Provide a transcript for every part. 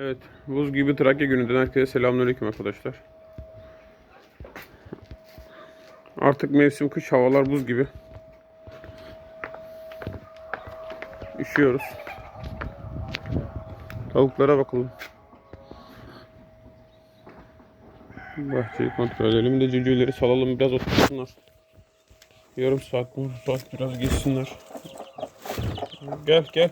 Evet, buz gibi Trakya gününden herkese selamünaleyküm arkadaşlar. Artık mevsim kış havalar buz gibi. Üşüyoruz. Tavuklara bakalım. Bahçeyi kontrol edelim de cücüleri salalım biraz otursunlar. Yarım saat, bir saat biraz geçsinler. Gel gel.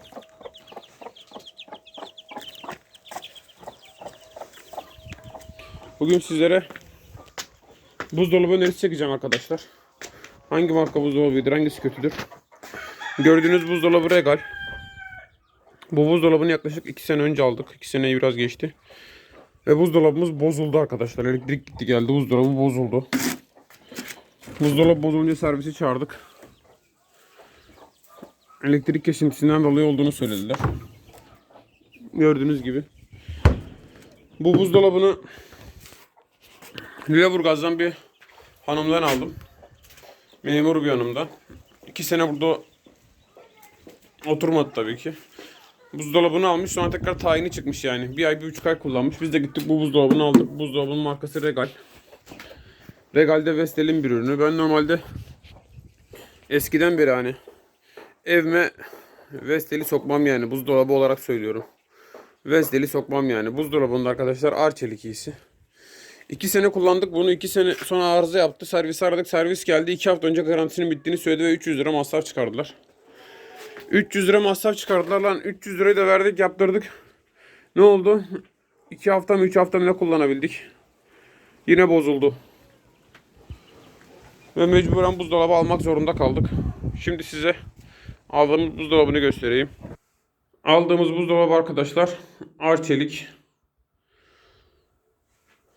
Bugün sizlere buzdolabı önerisi çekeceğim arkadaşlar. Hangi marka buzdolabıdır, hangisi kötüdür? Gördüğünüz buzdolabı Regal. Bu buzdolabını yaklaşık 2 sene önce aldık. 2 seneyi biraz geçti. Ve buzdolabımız bozuldu arkadaşlar. Elektrik gitti geldi. Buzdolabı bozuldu. Buzdolabı bozulunca servisi çağırdık. Elektrik kesintisinden dolayı olduğunu söylediler. Gördüğünüz gibi. Bu buzdolabını Lüleburgaz'dan bir hanımdan aldım. Memur bir hanımdan. İki sene burada oturmadı tabii ki. Buzdolabını almış sonra tekrar tayini çıkmış yani. Bir ay bir buçuk ay kullanmış. Biz de gittik bu buzdolabını aldık. Buzdolabının markası Regal. Regal'de Vestel'in bir ürünü. Ben normalde eskiden beri hani evime Vestel'i sokmam yani. Buzdolabı olarak söylüyorum. Vestel'i sokmam yani. Buzdolabında arkadaşlar Arçelik iyisi. İki sene kullandık bunu. iki sene sonra arıza yaptı. Servis aradık. Servis geldi. iki hafta önce garantisinin bittiğini söyledi ve 300 lira masraf çıkardılar. 300 lira masraf çıkardılar lan. 300 lirayı da verdik yaptırdık. Ne oldu? 2 hafta mı 3 hafta mı ne kullanabildik? Yine bozuldu. Ve mecburen buzdolabı almak zorunda kaldık. Şimdi size aldığımız buzdolabını göstereyim. Aldığımız buzdolabı arkadaşlar Arçelik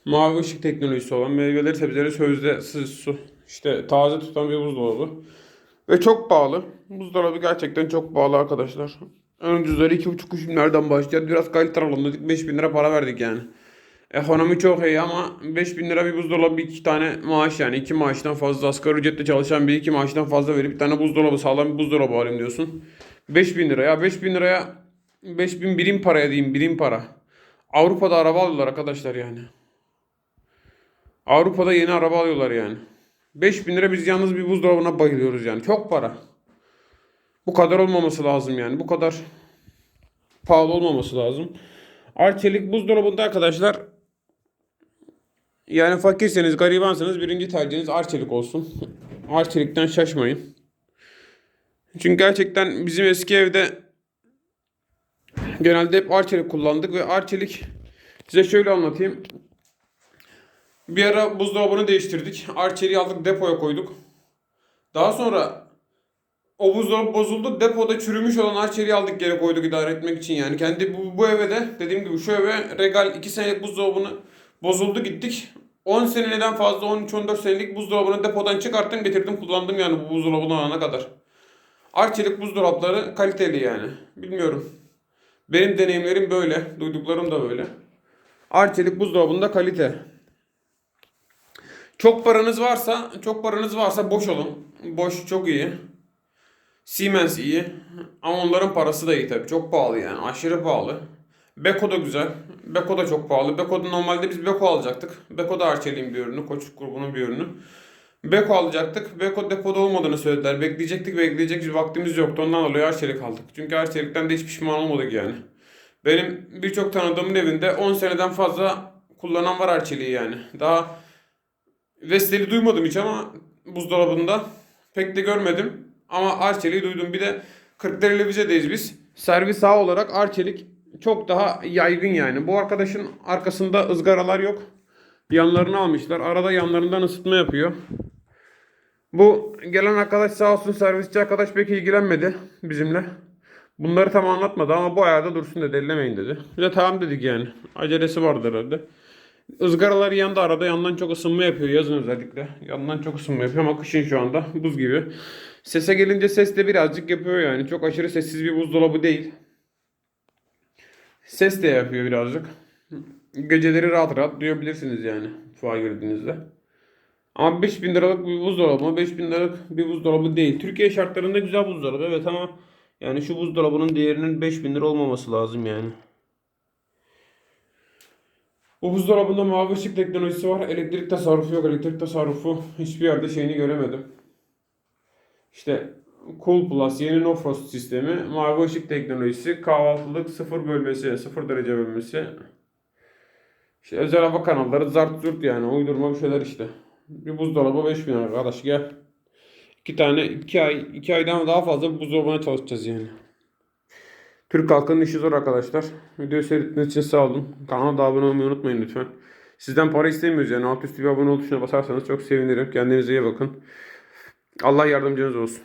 mavi ışık teknolojisi olan meyveleri sebzeleri sözde sız su işte taze tutan bir buzdolabı. Ve çok pahalı. Buzdolabı gerçekten çok pahalı arkadaşlar. Ön düzleri 2,5 kuşumlardan başlıyor. Biraz kalite alalım dedik. 5000 lira para verdik yani. Ekonomi çok iyi ama 5000 lira bir buzdolabı iki tane maaş yani. iki maaştan fazla asgari ücretle çalışan bir iki maaştan fazla verip bir tane buzdolabı sağlam bir buzdolabı alayım diyorsun. 5000 lira ya 5000 liraya 5000 birim paraya diyeyim birim para. Avrupa'da araba alıyorlar arkadaşlar yani. Avrupa'da yeni araba alıyorlar yani. 5000 lira biz yalnız bir buzdolabına bayılıyoruz yani. Çok para. Bu kadar olmaması lazım yani. Bu kadar pahalı olmaması lazım. Arçelik buzdolabında arkadaşlar yani fakirseniz, garibansanız birinci tercihiniz Arçelik olsun. Arçelik'ten şaşmayın. Çünkü gerçekten bizim eski evde genelde hep Arçelik kullandık ve Arçelik size şöyle anlatayım. Bir ara buzdolabını değiştirdik. Arçeliği aldık depoya koyduk. Daha sonra o buzdolabı bozuldu. Depoda çürümüş olan arçeliği aldık geri koyduk idare etmek için yani. Kendi bu, bu eve de dediğim gibi şu eve Regal 2 senelik buzdolabını bozuldu gittik. 10 seneden fazla 13-14 senelik buzdolabını depodan çıkarttım getirdim kullandım yani bu buzdolabını alana kadar. Arçelik buzdolapları kaliteli yani. Bilmiyorum. Benim deneyimlerim böyle. Duyduklarım da böyle. Arçelik buzdolabında kalite. Çok paranız varsa, çok paranız varsa boş olun. Boş çok iyi. Siemens iyi. Ama onların parası da iyi tabii. Çok pahalı yani. Aşırı pahalı. Beko da güzel. Beko da çok pahalı. Beko'da normalde biz Beko alacaktık. Beko da Arçelik'in bir ürünü. Koç grubunun bir ürünü. Beko alacaktık. Beko depoda olmadığını söylediler. Bekleyecektik bekleyecek vaktimiz yoktu. Ondan dolayı Arçelik aldık. Çünkü Arçelik'ten de hiç pişman olmadık yani. Benim birçok tanıdığımın evinde 10 seneden fazla kullanan var Arçelik'i yani. Daha Vestel'i duymadım hiç ama buzdolabında pek de görmedim. Ama Arçelik'i duydum. Bir de Kırklareli Vize'deyiz biz. Servis ağ olarak Arçelik çok daha yaygın yani. Bu arkadaşın arkasında ızgaralar yok. Yanlarını almışlar. Arada yanlarından ısıtma yapıyor. Bu gelen arkadaş sağ olsun servisçi arkadaş pek ilgilenmedi bizimle. Bunları tam anlatmadı ama bu ayarda dursun dedi ellemeyin dedi. Biz de tamam dedik yani. Acelesi vardı herhalde. Izgaralar yanında arada yandan çok ısınma yapıyor yazın özellikle. Yandan çok ısınma yapıyor ama kışın şu anda buz gibi. Sese gelince ses de birazcık yapıyor yani. Çok aşırı sessiz bir buzdolabı değil. Ses de yapıyor birazcık. Geceleri rahat rahat duyabilirsiniz yani mutfağa girdiğinizde. Ama 5000 liralık bir buzdolabı mı? 5000 liralık bir buzdolabı değil. Türkiye şartlarında güzel buzdolabı evet ama yani şu buzdolabının değerinin 5000 lira olmaması lazım yani. Bu buzdolabında mavi ışık teknolojisi var. Elektrik tasarrufu yok. Elektrik tasarrufu hiçbir yerde şeyini göremedim. İşte Cool Plus yeni no frost sistemi, mavi ışık teknolojisi, kahvaltılık sıfır bölmesi, sıfır derece bölmesi. İşte özel hava kanalları zart zurt yani uydurma bir şeyler işte. Bir buzdolabı 5000 lira arkadaş gel. İki tane iki ay iki aydan daha fazla buzdolabına çalışacağız yani. Türk halkının işi zor arkadaşlar. Videoyu seyrettiğiniz için sağ olun. Kanala da abone olmayı unutmayın lütfen. Sizden para istemiyoruz yani. Alt üstü bir abone ol tuşuna basarsanız çok sevinirim. Kendinize iyi bakın. Allah yardımcınız olsun.